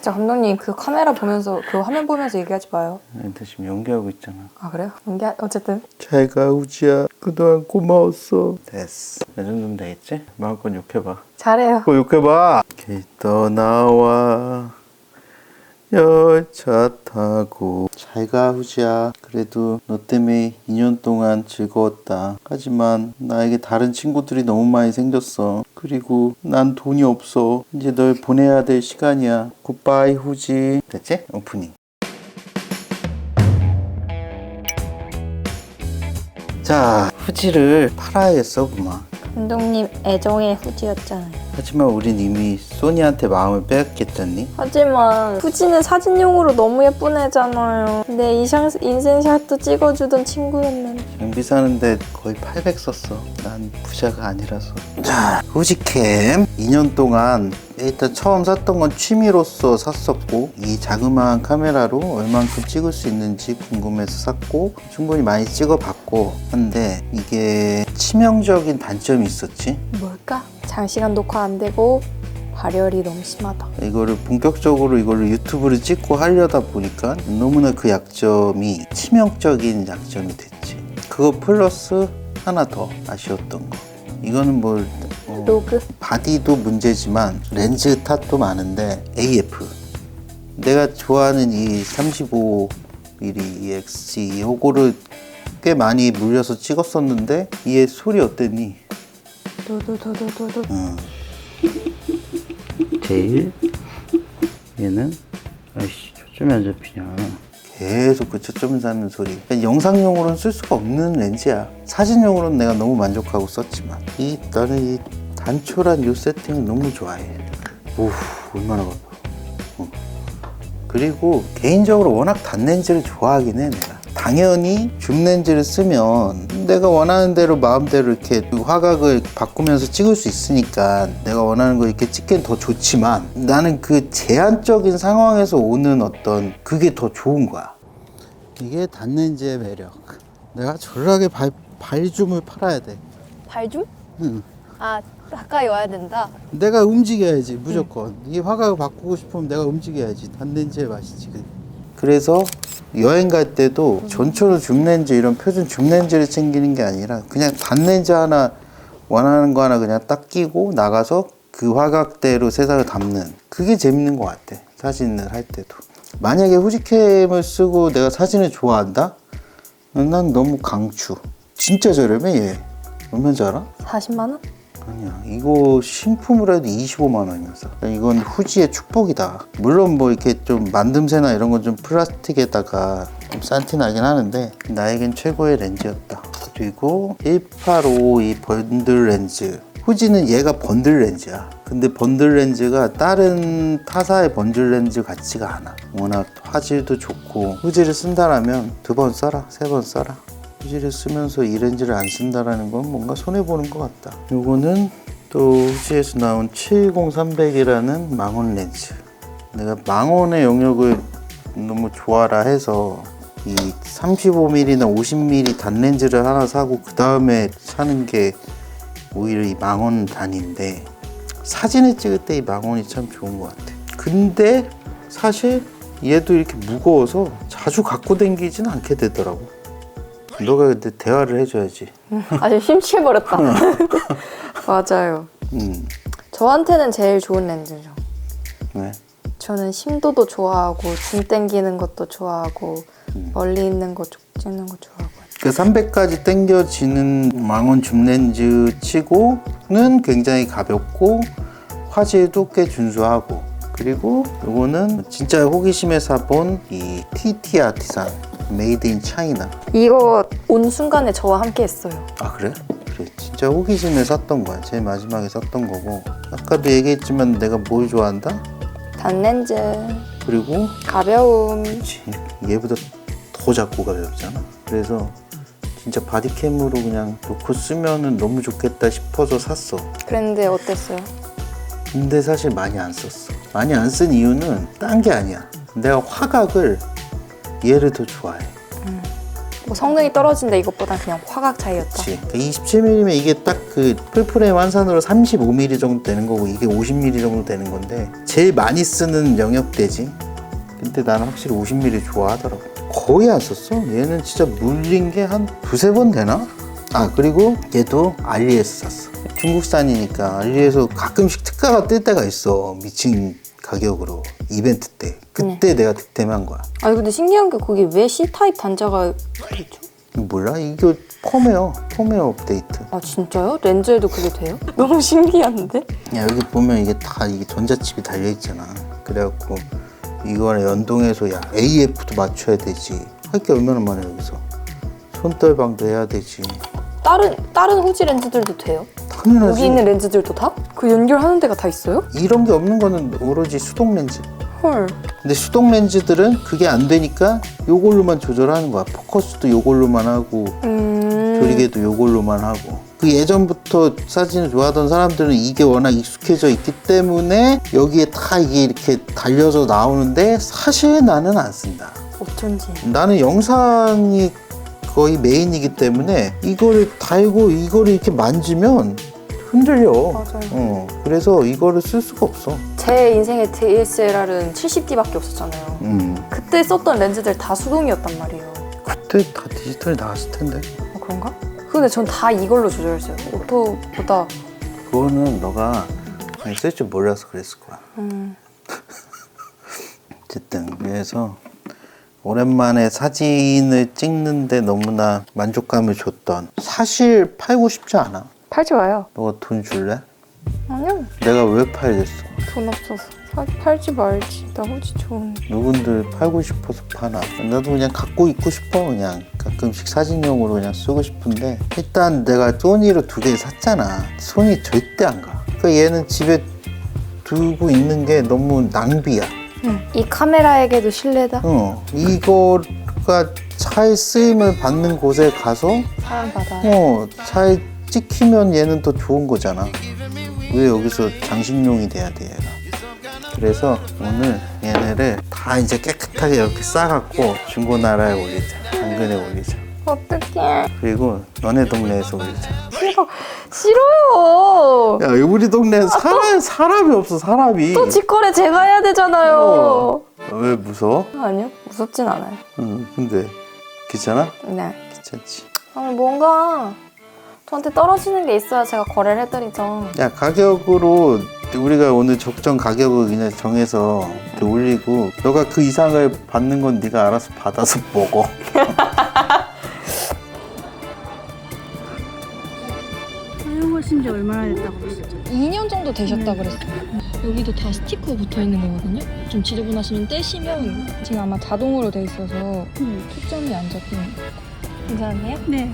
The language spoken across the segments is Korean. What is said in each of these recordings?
진짜 감독님 그 카메라 보면서 그 화면 보면서 얘기하지 마요. 근데 지금 연기하고 있잖아. 아 그래요? 연기 어쨌든 잘가 우지야. 그동안 고마웠어. 됐어. 이 정도면 되겠지? 마음껏 욕해봐. 잘해요. 또 욕해봐. 길 떠나와 열차 타고 잘가 후지야. 그래도 너 때문에 2년 동안 즐거웠다. 하지만 나에게 다른 친구들이 너무 많이 생겼어. 그리고 난 돈이 없어. 이제 널 보내야 될 시간이야. 굿바이 후지. 됐지? 오프닝. 자, 후지를 팔아야겠어, 그만. 감독님 애정의 후지였잖아요. 하지만 우린 이미 소니한테 마음을 빼앗겼잖니? 하지만 후지는 사진용으로 너무 예쁜 애잖아요. 내 이상, 인생샷도 찍어주던 친구였는데. 장비 사는데 거의 800 썼어. 난 부자가 아니라서. 자, 후지캠. 2년 동안 일단 처음 샀던 건 취미로서 샀었고 이 자그마한 카메라로 얼만큼 찍을 수 있는지 궁금해서 샀고 충분히 많이 찍어봤고 한데 이게 치명적인 단점이 있었지. 뭘까? 장시간 녹화 안 되고 발열이 너무 심하다. 이거를 본격적으로 이거를 유튜브를 찍고 하려다 보니까 너무나 그 약점이 치명적인 약점이 됐지. 그거 플러스 하나 더 아쉬웠던 거. 이거는 뭘 어, 로그? 바디도 문제지만 렌즈 탓도 많은데 AF. 내가 좋아하는 이 35mm EX 요거를 꽤 많이 물려서 찍었었는데 이의 소리 어땠니? 도도도도도도. 어. 제일 얘는 아이씨 초점이 안 잡히냐. 계속 그 초점 잡는 소리. 영상용으로는 쓸 수가 없는 렌즈야. 사진용으로는 내가 너무 만족하고 썼지만. 이 나는 이 단촐한 요 세팅을 너무 좋아해. 오 얼마나 바빠. 어. 그리고 개인적으로 워낙 단렌즈를 좋아하긴 해 내가. 당연히 줌 렌즈를 쓰면 내가 원하는 대로 마음대로 이렇게 화각을 바꾸면서 찍을 수 있으니까 내가 원하는 거 이렇게 찍기는 더 좋지만 나는 그 제한적인 상황에서 오는 어떤 그게 더 좋은 거야. 이게 단렌즈의 매력. 내가 졸라게 발, 발줌을 팔아야 돼. 발줌? 응. 아 가까이 와야 된다. 내가 움직여야지 무조건. 이 화각을 바꾸고 싶으면 내가 움직여야지. 단렌즈의 맛이지 그래서 여행 갈 때도 전초로 줌렌즈 이런 표준 줌렌즈를 챙기는 게 아니라 그냥 단렌즈 하나 원하는 거 하나 그냥 딱 끼고 나가서 그 화각대로 세상을 담는 그게 재밌는 것 같아 사진을 할 때도 만약에 후지캠을 쓰고 내가 사진을 좋아한다? 난 너무 강추 진짜 저렴해 얘 얼마인 줄 알아? 40만 원? 아니야. 이거 신품으로 해도 25만 원이면서 이건 후지의 축복이다. 물론 뭐 이렇게 좀 만듦새나 이런 건 좀 플라스틱에다가 좀 싼티 나긴 하는데 나에겐 최고의 렌즈였다. 그리고 185이 번들 렌즈. 후지는 얘가 번들 렌즈야. 근데 번들 렌즈가 다른 타사의 번들 렌즈 같지가 않아. 워낙 화질도 좋고 후지를 쓴다라면 두 번 써라 세 번 써라 후지를 쓰면서 이 렌즈를 안 쓴다라는 건 뭔가 손해 보는 것 같다. 요거는 또 후지에서 나온 70300이라는 망원 렌즈. 내가 망원의 영역을 너무 좋아라 해서 이 35mm나 50mm 단 렌즈를 하나 사고 그 다음에 사는 게 오히려 이 망원 단인데 사진을 찍을 때 이 망원이 참 좋은 것 같아. 근데 사실 얘도 이렇게 무거워서 자주 갖고 다니진 않게 되더라고. 너가 근데 대화를 해줘야지. 아주 심취해버렸다. 맞아요. 음, 저한테는 제일 좋은 렌즈죠. 왜? 저는 심도도 좋아하고 줌 땡기는 것도 좋아하고 음. 멀리 있는 거 쪽- 찍는 거 좋아하고 그 300까지 당겨지는 망원 줌 렌즈 치고는 굉장히 가볍고 화질도 꽤 준수하고 그리고 요거는 진짜 호기심에 사본 이 TT 아티산 메이드 인 차이나 이거 온 순간에 저와 함께 했어요. 아 그래? 그래 진짜 호기심에 샀던 거야. 제일 마지막에 샀던 거고. 아까도 얘기했지만 내가 뭘 좋아한다? 단렌즈. 그리고? 가벼움. 그치. 얘보다 더 작고 가볍잖아. 그래서 진짜 바디캠으로 그냥 놓고 쓰면은 너무 좋겠다 싶어서 샀어. 그랬는데 어땠어요? 근데 사실 많이 안 썼어. 많이 안 쓴 이유는 딴 게 아니야. 내가 화각을 얘를 더 좋아해 뭐 성능이 떨어진다 이것보단 그냥 화각 차이였다. 그치. 27mm면 이게 딱 그 풀프레임 환산으로 35mm 정도 되는 거고 이게 50mm 정도 되는 건데 제일 많이 쓰는 영역대지. 근데 나는 확실히 50mm 좋아하더라고. 거의 안 썼어. 얘는 진짜 물린 게 한 두세 번 되나? 아 그리고 얘도 알리에서 샀어. 중국산이니까 알리에서 가끔씩 특가가 뜰 때가 있어. 미친 가격으로 이벤트 때. 그때 내가 득템한 거야. 아니 근데 신기한 게 거기 왜 C 타입 단자가 있죠? 몰라? 이거 펌웨어, 펌웨어 업데이트. 아 진짜요? 렌즈에도 그게 돼요? 너무 신기한데? 야 여기 보면 이게 다 이게 전자칩이 달려 있잖아. 그래갖고 이거랑 연동해서 야 AF도 맞춰야 되지. 할 게 얼마나 많아 여기서. 손떨방도 해야 되지. 다른 다른 후지 렌즈들도 돼요? 당연하지. 있는 렌즈들도 다? 그 연결하는 데가 다 있어요? 이런 게 없는 거는 오로지 수동 렌즈. 헐. 근데 수동 렌즈들은 그게 안 되니까 요걸로만 조절하는 거야. 포커스도 요걸로만 하고 음. 조리개도 요걸로만 하고. 그 예전부터 사진을 좋아하던 사람들은 이게 워낙 익숙해져 있기 때문에 여기에 다 이게 이렇게 달려서 나오는데 사실 나는 안 쓴다. 어쩐지. 나는 영상이 거의 메인이기 때문에 이거를 달고 이거를 이렇게 만지면 흔들려. 맞아요. 어, 그래서 이거를 쓸 수가 없어. 제 인생의 DSLR은 70D밖에 없었잖아요. 음, 그때 썼던 렌즈들 다 수동이었단 말이에요. 그때 다 디지털이 나왔을 텐데. 어, 그런가? 근데 전 다 이걸로 조절했어요. 오토보다. 그거는 너가 쓸 줄 몰라서 그랬을 거야. 음. 어쨌든 그래서 오랜만에 사진을 찍는데 너무나 만족감을 줬던 사실 팔고 싶지 않아. 팔지 마요. 너가 돈 줄래? 아니요. 내가 왜 팔겠어? 돈 없어서. 사, 팔지 말지. 나 후지 좋은데. 누군들 팔고 싶어서 파나 나도 그냥 갖고 있고 싶어 그냥 가끔씩 사진용으로 그냥 쓰고 싶은데 일단 내가 소니로 두 개 샀잖아 손이 절대 안 가 그러니까 얘는 집에 두고 있는 게 너무 낭비야 이 카메라에게도 신뢰다. 어 이거가 차에 쓰임을 받는 곳에 가서 사람 받아. 어 차에 찍히면 얘는 더 좋은 거잖아 왜 여기서 장식용이 돼야 돼 얘가 그래서 오늘 얘네를 다 이제 깨끗하게 이렇게 싸갖고 중고나라에 올리자 당근에 올리자 어떡해. 그리고 너네 동네에서 올리자 싫어. 싫어요. 야 우리 동네는 사람, 사람이 없어 사람이 또 직거래 제가 해야 되잖아요. 어. 왜 무서워? 아니요. 무섭진 않아요. 응 근데 괜찮아? 네. 괜찮지 아니 뭔가 저한테 떨어지는 게 있어야 제가 거래를 해드리죠. 야 가격으로 우리가 오늘 적정 가격을 그냥 정해서 이렇게 올리고 너가 그 이상을 받는 건 네가 알아서 받아서 먹어 사용하신 지 얼마나 됐다고 하셨죠? 2년 정도 되셨다 그랬어요. 여기도 다 스티커 붙어 있는 거거든요. 좀 지저분하시면 떼시면 지금 아마 자동으로 돼 있어서 네. 초점이 안 잡히는 거. 괜찮으세요? 네.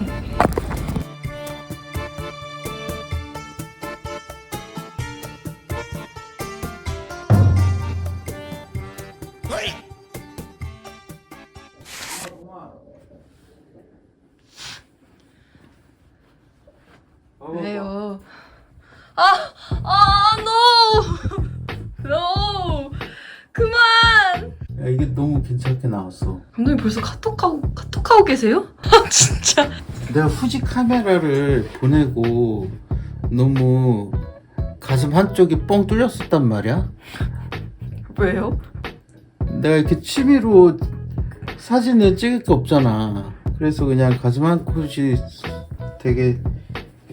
왜요? 아, 아, no, no, 그만. 야 이게 너무 괜찮게 나왔어 감독님 벌써 카톡하고 카톡하고 계세요? 아, 진짜. 내가 후지 카메라를 보내고 너무 가슴 한쪽이 뻥 뚫렸었단 말이야 왜요? 내가 이렇게 취미로 사진을 찍을 게 없잖아. 그래서 그냥 가슴 한 곳이 되게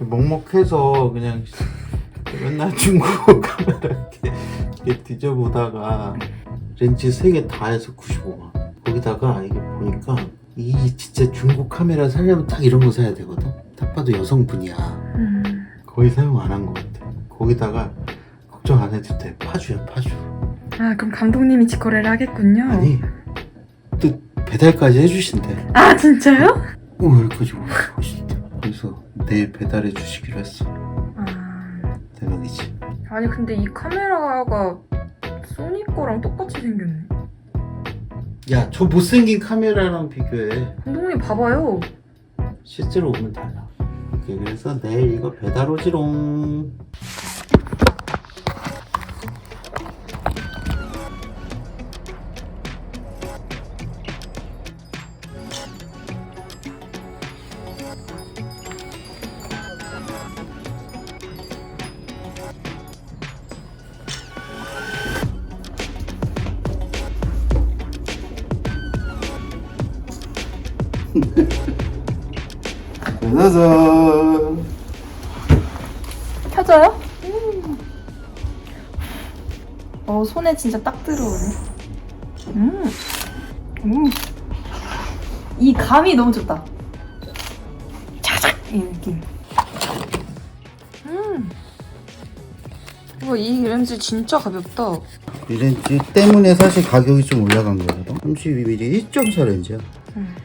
먹먹해서 그냥 맨날 중국 카메라 이렇게, 이렇게 뒤져보다가 렌즈 3개 다 해서 95만. 거기다가 이게 보니까 이 진짜 중국 카메라 살려면 딱 이런 거 사야 되거든. 딱 봐도 여성분이야. 음. 거의 사용 안 한 것 같아. 거기다가 걱정 안 해도 돼. 파주야 파주. 아, 그럼 감독님이 직거래를 하겠군요. 아니 또 배달까지 해주신대 아, 진짜요? 어 오신대 그래서 내일 배달해 주시기로 했어. 아, 대박이지. 아니 근데 이 카메라가 소니 거랑 똑같이 생겼네. 야 저 못생긴 카메라랑 비교해. 감독님 봐봐요. 실제로 오면 달라. 오케이 그래서 내일 이거 배달 오지롱 짜자잔. 켜져요? 어 손에 진짜 딱 들어오네. 음. 음. 이 감이 너무 좋다. 차작 이 느낌. 음. 와, 이 렌즈 진짜 가볍다. 이 렌즈 때문에 사실 가격이 좀 올라간 거거든. 32mm 1.4 렌즈야. 음.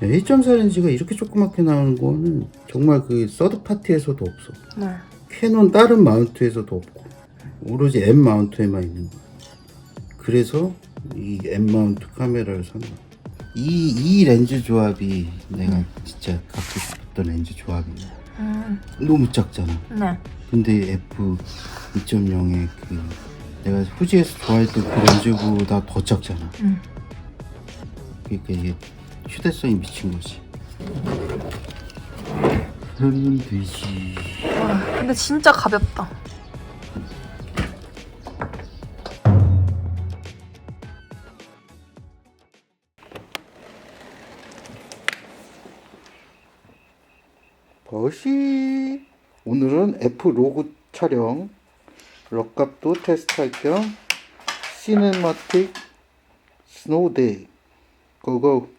1.4 렌즈가 이렇게 조그맣게 나오는 거는 정말 그 서드 파티에서도 없어. 네. 캐논 다른 마운트에서도 없고 오로지 M 마운트에만 있는 거야. 그래서 이 M 마운트 카메라를 산 거야. 이, 이 렌즈 조합이 내가 진짜 갖고 싶었던 렌즈 조합이야. 음. 너무 작잖아. 네. 근데 F 2.0의 그 내가 후지에서 좋아했던 그 렌즈보다 더 작잖아. 음. 그러니까 이게 휴대성이 미친 거지. 그러면 되지. 와, 근데 진짜 가볍다. 버시 오늘은 F 로고 촬영 럭값도 테스트할 겸 시네마틱 스노우데이 고고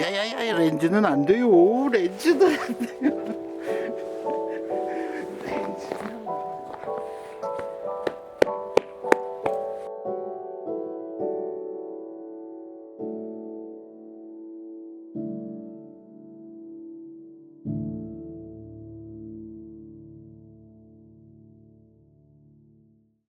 야야야, 렌즈는 안 돼요. 렌즈는 안 돼요.